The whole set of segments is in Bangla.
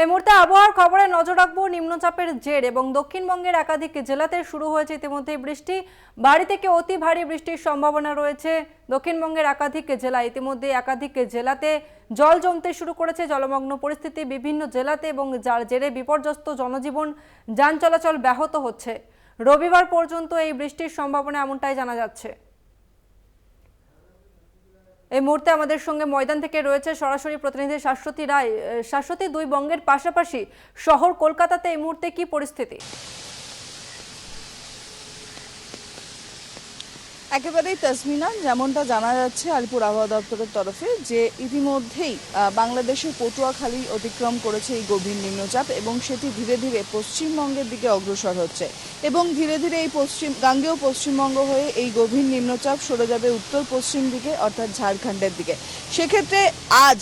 এই মুহূর্তে আবহাওয়ার খবরে নজর রাখব নিম্নচাপের জের এবং দক্ষিণবঙ্গের একাধিক জেলাতে শুরু হয়েছে ইতিমধ্যে বৃষ্টি। ভারী থেকে অতি ভারী বৃষ্টির সম্ভাবনা রয়েছে। দক্ষিণবঙ্গের একাধিক জেলা ইতিমধ্যে একাধিক জেলাতে জল জমতে শুরু করেছে। জলমগ্ন পরিস্থিতি বিভিন্ন জেলাতে এবং যার জেরে বিপর্যস্ত জনজীবন, যান চলাচল ব্যাহত হচ্ছে। রবিবার পর্যন্ত এই বৃষ্টির সম্ভাবনা এমনটাই জানা যাচ্ছে। এই মুহূর্তে আমাদের সঙ্গে ময়দান থেকে রয়েছে সরাসরি প্রতিনিধি শাশ্বতী রায়। শাশ্বতী, দুই বঙ্গের পাশাপাশি শহর কলকাতাতে এই মুহূর্তে কি পরিস্থিতি? একেবারেই তাসমিনা যেমনটা জানা যাচ্ছে আলিপুর আবহাওয়া দপ্তরের তরফে, যে ইতিমধ্যেই বাংলাদেশের পটুয়াখালী অতিক্রম করেছে এই গভীর নিম্নচাপ এবং সেটি ধীরে ধীরে পশ্চিমবঙ্গের দিকে অগ্রসর হচ্ছে। এবং ধীরে ধীরে এই পশ্চিম, গাঙ্গেয় পশ্চিমবঙ্গ হয়ে এই গভীর নিম্নচাপ সরে যাবে উত্তর পশ্চিম দিকে, অর্থাৎ ঝাড়খণ্ডের দিকে। সেক্ষেত্রে আজ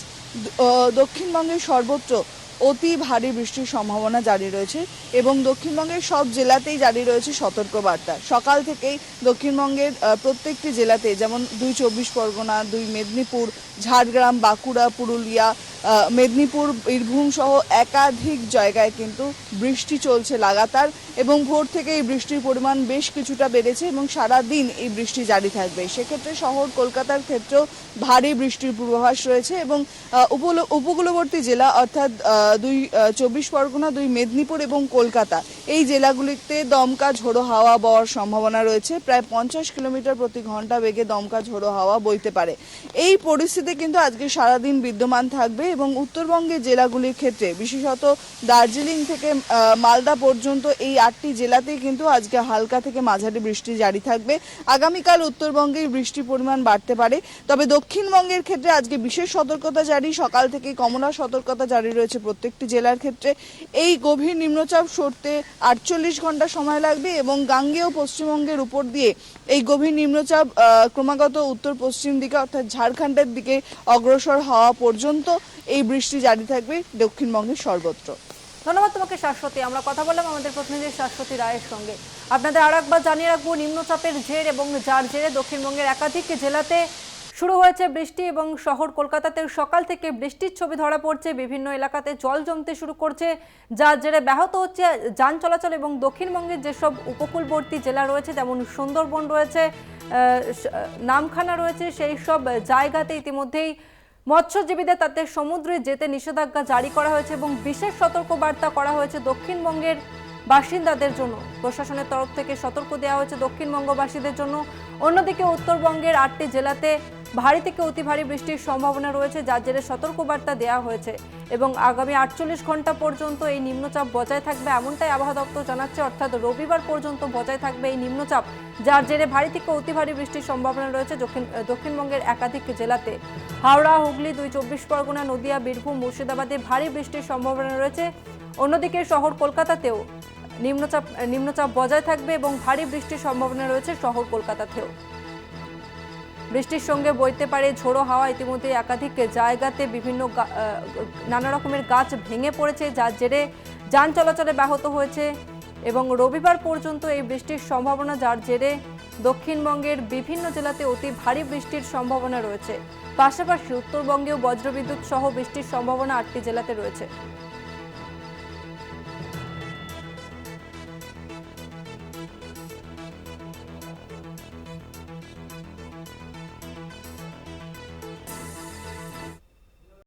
দক্ষিণবঙ্গের সর্বত্র অতি ভারী বৃষ্টির সম্ভাবনা জারি রয়েছে এবং দক্ষিণবঙ্গের সব জেলাতেই জারি রয়েছে সতর্কবার্তা। সকাল থেকেই দক্ষিণবঙ্গের প্রত্যেকটি জেলাতে যেমন দুই চব্বিশ পরগনা, দুই মেদিনীপুর, ঝাড়গ্রাম, বাঁকুড়া, পুরুলিয়া মেদিনীপুর, বীরভূম সহ একাধিক জায়গায় কিন্তু বৃষ্টি চলছে লাগাতার এবং ভোর থেকে এই বৃষ্টির পরিমাণ বেশ কিছুটা বেড়েছে এবং সারা দিন এই বৃষ্টি জারি থাকবে। সেক্ষেত্রে শহর কলকাতার ক্ষেত্রেও ভারী বৃষ্টির পূর্বাভাস রয়েছে এবং উপকূলবর্তী জেলা অর্থাৎ দুই চব্বিশ পরগনা, দুই মেদিনীপুর এবং কলকাতা। এই জেলাগুলিতে দমকা ঝোড়ো হাওয়া বওয়ার সম্ভাবনা রয়েছে। প্রায় পঞ্চাশ কিলোমিটার প্রতি ঘণ্টা বেগে দমকা ঝোড়ো হাওয়া বইতে পারে। এই পরিস্থিতি কিন্তু আজকে সারাদিন বিদ্যমান থাকবে এবং উত্তরবঙ্গের জেলাগুলির ক্ষেত্রে, বিশেষত দার্জিলিং থেকে মালদা পর্যন্ত এই আটটি জেলাতেই কিন্তু আজকে হালকা থেকে মাঝারি বৃষ্টি জারি থাকবে। আগামীকাল উত্তরবঙ্গে বৃষ্টির পরিমাণ বাড়তে পারে। তবে দক্ষিণবঙ্গের ক্ষেত্রে আজকে বিশেষ সতর্কতা জারি। সকাল থেকে কমলা সতর্কতা জারি রয়েছে প্রত্যেকটি জেলার ক্ষেত্রে। এই গভীর নিম্নচাপ সরতে আটচল্লিশ ঘণ্টা সময় লাগবে এবং গাঙ্গেয় পশ্চিমবঙ্গের উপর দিয়ে এই গভীর নিম্নচাপ ক্রমাগত উত্তর পশ্চিম দিকে অর্থাৎ ঝাড়খণ্ডের দিকে অগ্রসর হওয়া পর্যন্ত এই বৃষ্টি জারি থাকবে দক্ষিণবঙ্গের সর্বত্র। ধন্যবাদ তোমাকে, শাশ্বতী। আমরা কথা বললাম আমাদের প্রতিনিধি শাশ্বতী রায়ের সঙ্গে। আপনাদের আর একবার জানিয়ে রাখব, নিম্নচাপের জের এবং যার জেরে দক্ষিণবঙ্গের একাধিক জেলাতে শুরু হয়েছে বৃষ্টি এবং শহর কলকাতাতে সকাল থেকে বৃষ্টির ছবি ধরা পড়ছে। বিভিন্ন এলাকাতে জল জমতে শুরু করছে। যার জেরে ব্যাহত হচ্ছে যান চলাচল এবং দক্ষিণবঙ্গের যেসব উপকূলবর্তী জেলা রয়েছে, যেমন সুন্দরবন রয়েছে নামখানা রয়েছে, সেই সব জায়গাতে ইতিমধ্যেই মৎস্যজীবীদের তাতে সমুদ্রে যেতে নিষেধাজ্ঞা জারি করা হয়েছে এবং বিশেষ সতর্কবার্তা করা হয়েছে দক্ষিণবঙ্গের বাসিন্দাদের জন্য। প্রশাসনের তরফ থেকে সতর্ক দেওয়া হয়েছে দক্ষিণবঙ্গবাসীদের জন্য। অন্যদিকে উত্তরবঙ্গের আটটি জেলাতে ভারী থেকে অতি ভারী বৃষ্টির সম্ভাবনা রয়েছে, যার জেরে সতর্কবার্তা দেওয়া হয়েছে এবং আগামী আটচল্লিশ ঘণ্টা পর্যন্ত এই নিম্নচাপ বজায় থাকবে এমনটাই আবহাওয়া দপ্তর জানাচ্ছে। অর্থাৎ রবিবার পর্যন্ত বজায় থাকবে এই নিম্নচাপ, যার জেরে ভারী থেকে অতি ভারী বৃষ্টির সম্ভাবনা রয়েছে দক্ষিণ, দক্ষিণবঙ্গের একাধিক জেলাতে। হাওড়া, হুগলি, দুই চব্বিশ পরগনা, নদিয়া, বীরভূম, মুর্শিদাবাদে ভারী বৃষ্টির সম্ভাবনা রয়েছে। অন্যদিকে শহর কলকাতাতেও নিম্নচাপ নিম্নচাপ বজায় থাকবে এবং ভারী বৃষ্টির সম্ভাবনা রয়েছে শহর কলকাতাতেও বৃষ্টির সঙ্গে বইতে পারে ঝোড়ো হাওয়া, ইতিমধ্যে একাধিক জায়গাতে বিভিন্ন নানা রকমের গাছ ভেঙে পড়েছে, যার জেরে যান চলাচলে ব্যাহত হয়েছে এবং রবিবার পর্যন্ত এই বৃষ্টির সম্ভাবনা, যার জেরে দক্ষিণবঙ্গের বিভিন্ন জেলাতে অতি ভারী বৃষ্টির সম্ভাবনা রয়েছে। পাশাপাশি উত্তরবঙ্গেও বজ্রবিদ্যুৎ সহ বৃষ্টির সম্ভাবনা আটটি জেলাতে রয়েছে।